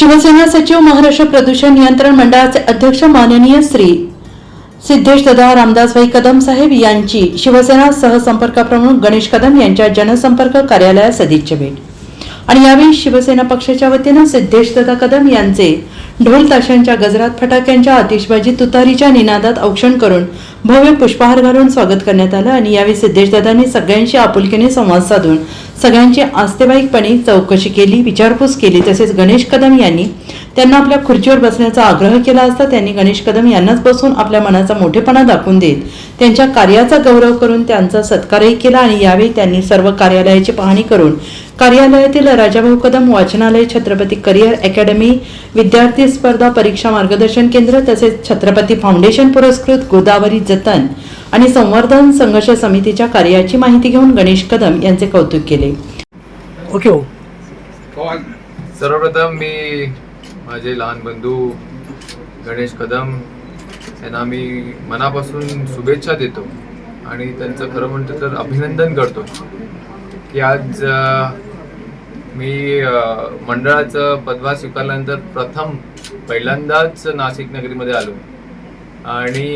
शिवसेना सचिव महाराष्ट्र प्रदूषण नियंत्रण मंडळाचे अध्यक्ष माननीय श्री सिद्धेश दादा रामदासभाई कदम साहेब यांची शिवसेना सहसंपर्क प्रमुख गणेश कदम यांच्या जनसंपर्क कार्यालयात सदिच्छा भेट. आणि यावेळी शिवसेना पक्षाच्या वतीनं सिद्धेश दादा कदम यांचे ढोल ताशांच्या गजरात फटाक्यांच्या आतिषबाजी तुतारीच्या निनादात औक्षण करून भव्य पुष्पहार घालून स्वागत करण्यात आलं आणि यावेळी सिद्धेशदादांनी सगळ्यांशी आपुलकीने संवाद साधून सगळ्यांची आस्तेवाईकपणे चौकशी केली विचारपूस केली तसेच गणेश कदम यांनी त्यांना आपल्या खुर्चीवर बसण्याचा आग्रह केला असता त्यांनी गणेश कदम यांनाच बसून आपल्या मनाचा मोठेपणा दाखवून देत त्यांच्या कार्याचा गौरव करून त्यांचा सत्कारही केला आणि यावेळी त्यांनी सर्व कार्यालयाची पाहणी करून कार्यालयातील राजाभाऊ कदम वाचनालय छत्रपती करिअर अकॅडमी विद्यार्थी स्पर्धा परीक्षा मार्गदर्शन केंद्र तसेच छत्रपती फाउंडेशन पुरस्कृत गोदावरी जतन आणि संवर्धन संघर्ष समितीच्या कार्याची माहिती घेऊन गणेश कदम यांचे कौतुक केले. ओके हो सर्वप्रथम मी माझे लहान बंधू गणेश कदम यांना मी मनापासून शुभेच्छा देतो आणि त्यांचं खरं म्हणतं तर अभिनंदन करतो की आज मी मंडळाचं पदभार स्वीकारल्यानंतर प्रथम पहिल्यांदाच नाशिक नगरीमध्ये आलो. आणि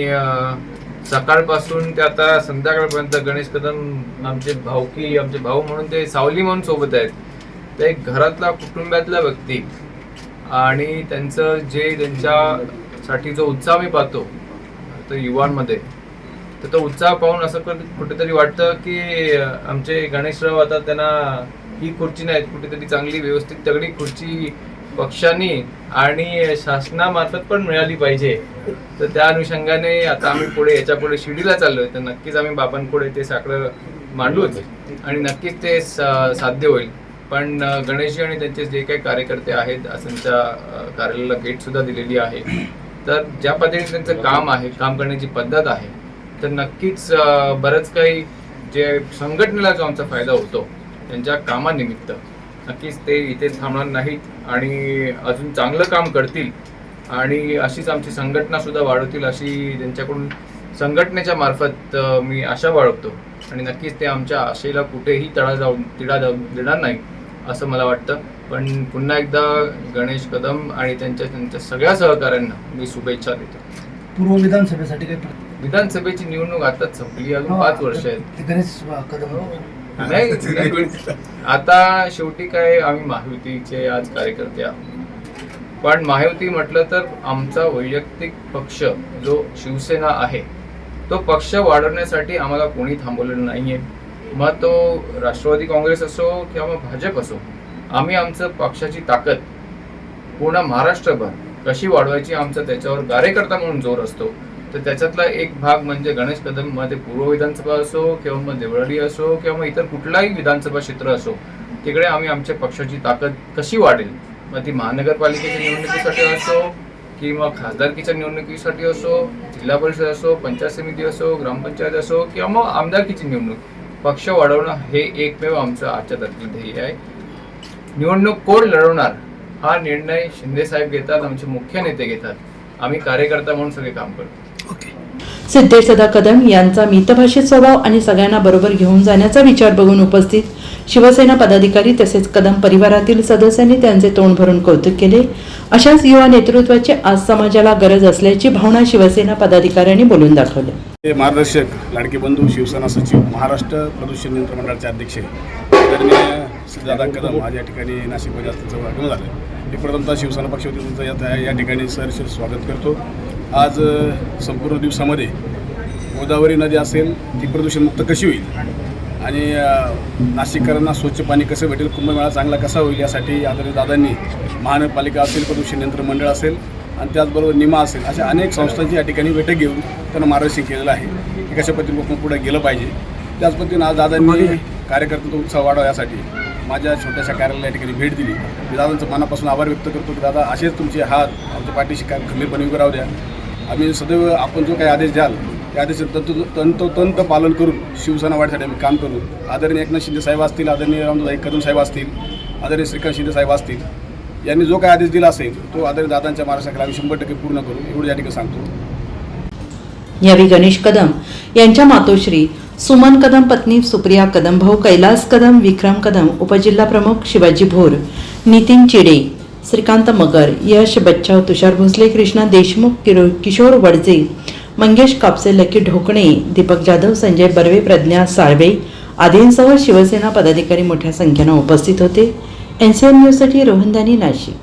सकाळपासून ते आता संध्याकाळपर्यंत गणेश कदम आमचे भाऊकी आमचे भाऊ म्हणून ते सावली म्हणून सोबत आहेत. ते एक घरातला कुटुंबातला व्यक्ती. आणि त्यांचं जे त्यांच्यासाठी जो उत्साह मी पाहतो तर युवांमध्ये तर तो उत्साह पाहून असं कुठेतरी वाटतं की आमचे गणेशराव आता त्यांना ही खुर्ची नाहीत कुठेतरी चांगली व्यवस्थित तगडी खुर्ची पक्षांनी आणि शासनामार्फत पण मिळाली पाहिजे. तर त्या अनुषंगाने आता आम्ही पुढे याच्यापुढे शिर्डीला चाललोय. तर नक्कीच आम्ही बाबांपुढे ते साकडं मांडूच आणि नक्कीच ते साध्य होईल. पण गणेशजी आणि त्यांचे जे काही कार्यकर्ते आहेत त्यांच्या कार्यालयाला भेट सुद्धा दिलेली आहे. तर ज्या पद्धतीने त्यांचं काम आहे काम करण्याची पद्धत आहे तर नक्कीच बरंच काही जे संघटनेला जो आमचा फायदा होतो त्यांच्या कामानिमित्त. नक्कीच ते इथे थांबणार नाहीत आणि अजून चांगलं काम करतील. आणि अशीच आमची संघटना सुद्धा वाढवतील अशी त्यांच्याकडून संघटनेच्या मार्फत मी आशा बाळगतो. आणि नक्कीच ते आमच्या आशेला कुठेही तडा जाऊन तिडा जाऊन देणार नाही असं मला वाटतं. पण पुन्हा एकदा गणेश कदम आणि त्यांच्या त्यांच्या सगळ्या सहकाऱ्यांना मी शुभेच्छा देतो. पूर्व विधानसभेसाठी काही विधानसभेची निवडणूक आताच संपली अजून पाच वर्ष आहेत. ते गणेश कदम. नाही आता शेवटी काय आम्ही महायुतीचे आज कार्यकर्ते आहोत. पण महायुती म्हटलं तर आमचा वैयक्तिक पक्ष जो शिवसेना आहे तो पक्ष वाढवण्यासाठी आम्हाला कोणी थांबवलेलं नाहीये. मग तो राष्ट्रवादी काँग्रेस असो किंवा मग भाजप असो आम्ही आमचं पक्षाची ताकद पूर्ण महाराष्ट्रभर कशी वाढवायची आमचा त्याच्यावर कार्यकर्ता म्हणून जोर असतो. तर त्याच्यातला एक भाग म्हणजे गणेश कदममध्ये पूर्व विधानसभा असो किंवा मग देवळाली असो किंवा मग इतर कुठलाही विधानसभा क्षेत्र असो तिकडे आम्ही आमच्या पक्षाची ताकद कशी वाढेल? मग ती महानगरपालिकेच्या निवडणुकीसाठी असो किंवा खासदारकीच्या निवडणुकीसाठी असो जिल्हा परिषद असो पंचायत समिती असो ग्रामपंचायत असो किंवा मग आमदारकीची निवडणूक पक्ष वाढवणं हे एकमेव आमचं आजच्या तारखेला ध्येय आहे. निवडणूक कोण लढवणार हा निर्णय शिंदे साहेब घेतात आमचे मुख्य नेते घेतात. आम्ही कार्यकर्ता म्हणून सगळे काम करतो. ओके सिद्धेश सदा कदम यांचा मितभाषित स्वभाव आणि सगळ्यांना बरोबर घेऊन जाण्याचा विचार बघून उपस्थित शिवसेना पदाधिकारी तसेच कदम परिवारातील सदस्यांनी त्यांचे तोंड भरून कौतुक केले. अशाच युवा नेतृत्वाची आज समाजाला गरज असल्याची भावना शिवसेना पदाधिकाऱ्यांनी बोलून दाखवली. हे मार्गदर्शक लाडके बंधू शिवसेना सचिव महाराष्ट्र प्रदूषण नियंत्रण मंडळाचे अध्यक्ष दादा कदम आज या ठिकाणी नाशिकमध्ये आज त्यांचं आगमन झालं. मी प्रथमतः शिवसेना पक्षावती तुमचं या या ठिकाणी सहर्ष स्वागत करतो. आज संपूर्ण दिवसामध्ये गोदावरी नदी असेल ती प्रदूषणमुक्त कशी होईल? आणि नाशिककरांना स्वच्छ पाणी कसं भेटेल? कुंभमेळा चांगला कसा होईल? यासाठी आदरणीय दादांनी महानगरपालिका असेल प्रदूषण नियंत्रण मंडळ असेल आणि त्याचबरोबर निमा असेल अशा अनेक संस्थांची या ठिकाणी बैठक घेऊन त्यांना मार्गदर्शन केलेलं आहे. की कशा पद्धतीने आपण पुढे गेलं पाहिजे. त्याच पद्धतीने आज दादांनी कार्यकर्त्यांचा उत्साह वाढवा यासाठी माझ्या छोट्याशा कार्यालयाला या ठिकाणी भेट दिली. मी दादांचं मनापासून आभार व्यक्त करतो की दादा असेच तुमचे हात आमच्या पाठीशी काय खंबीरपणे उभे राहू द्या. आम्ही सदैव आपण जो काही आदेश द्याल त्या आदेशाचं तंत तंतोतंत पालन करून शिवसेना वाढीसाठी आम्ही काम करू. आदरणीय एकनाथ शिंदे साहेब असतील आदरणीय रामदास कदम साहेब असतील आदरणीय श्रीकांत शिंदे साहेब असतील यांनी जो काही आदेश दिला असेल तो आदरणीय दादांच्या महाराष्ट्राला आम्ही शंभर टक्के पूर्ण करू. एवढं या ठिकाणी सांगतो. यावेळी गणेश कदम यांच्या मातोश्री सुमन कदम पत्नी सुप्रिया कदम भाऊ कैलास कदम विक्रम कदम उपजिल्हा प्रमुख शिवाजी भोर नितीन चिडे श्रीकांत मगर यश बच्चाव तुषार भोसले कृष्णा देशमुख किशोर वडजे मंगेश कापसे लकी ढोकणे दीपक जाधव संजय बर्वे प्रज्ञा साळवे आदींसह शिवसेना पदाधिकारी मोठ्या संख्येनं उपस्थित होते. एन सी एन न्यूजसाठी रोहनदानी नाशिक.